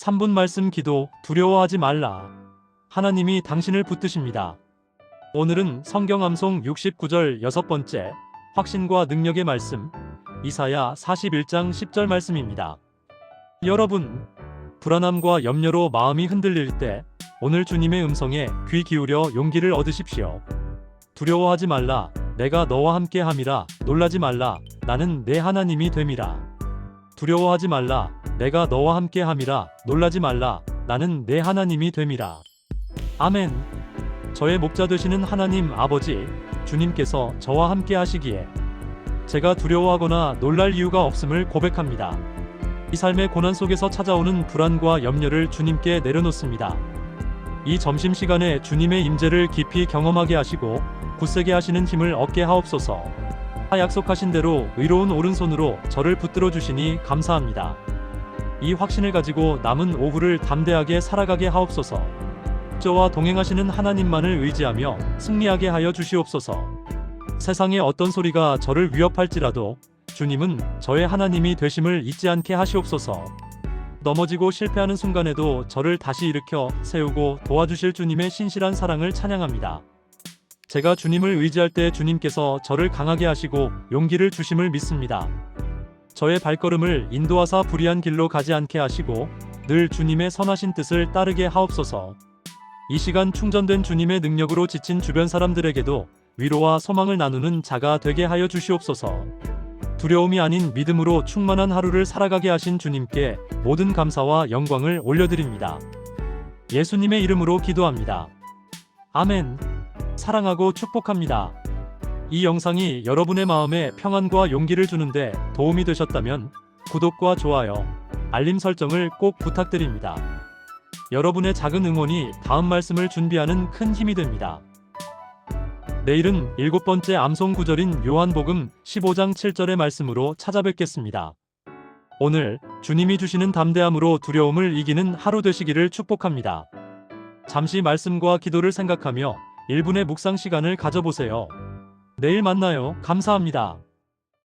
3분 말씀 기도 두려워하지 말라. 하나님이 당신을 붙드십니다. 오늘은 성경 암송 69절 여섯 번째 확신과 능력의 말씀 이사야 41장 10절 말씀입니다. 여러분 불안함과 염려로 마음이 흔들릴 때 오늘 주님의 음성에 귀 기울여 용기를 얻으십시오. 두려워하지 말라 내가 너와 함께 함이라 놀라지 말라 나는 내 하나님이 됨이라. 두려워하지 말라 내가 너와 함께 함이라 놀라지 말라 나는 내 하나님이 됨이라. 아멘. 저의 목자 되시는 하나님 아버지 주님께서 저와 함께 하시기에 제가 두려워하거나 놀랄 이유가 없음을 고백합니다. 이 삶의 고난 속에서 찾아오는 불안과 염려를 주님께 내려놓습니다. 이 점심 시간에 주님의 임재를 깊이 경험하게 하시고 굳세게 하시는 힘을 얻게 하옵소서. 약속하신 대로 의로운 오른손으로 저를 붙들어 주시니 감사합니다. 이 확신을 가지고 남은 오후를 담대하게 살아가게 하옵소서. 저와 동행하시는 하나님만을 의지하며 승리하게 하여 주시옵소서. 세상의 어떤 소리가 저를 위협할지라도 주님은 저의 하나님이 되심을 잊지 않게 하시옵소서. 넘어지고 실패하는 순간에도 저를 다시 일으켜 세우고 도와주실 주님의 신실한 사랑을 찬양합니다. 제가 주님을 의지할 때 주님께서 저를 강하게 하시고 용기를 주심을 믿습니다. 저의 발걸음을 인도하사 불의한 길로 가지 않게 하시고 늘 주님의 선하신 뜻을 따르게 하옵소서. 이 시간 충전된 주님의 능력으로 지친 주변 사람들에게도 위로와 소망을 나누는 자가 되게 하여 주시옵소서. 두려움이 아닌 믿음으로 충만한 하루를 살아가게 하신 주님께 모든 감사와 영광을 올려드립니다. 예수님의 이름으로 기도합니다. 아멘. 사랑하고 축복합니다. 이 영상이 여러분의 마음에 평안과 용기를 주는데 도움이 되셨다면 구독과 좋아요, 알림 설정을 꼭 부탁드립니다. 여러분의 작은 응원이 다음 말씀을 준비하는 큰 힘이 됩니다. 내일은 일곱 번째 암송 구절인 요한복음 15장 7절의 말씀으로 찾아뵙겠습니다. 오늘 주님이 주시는 담대함으로 두려움을 이기는 하루 되시기를 축복합니다. 잠시 말씀과 기도를 생각하며 1분의 묵상 시간을 가져보세요. 내일 만나요. 감사합니다.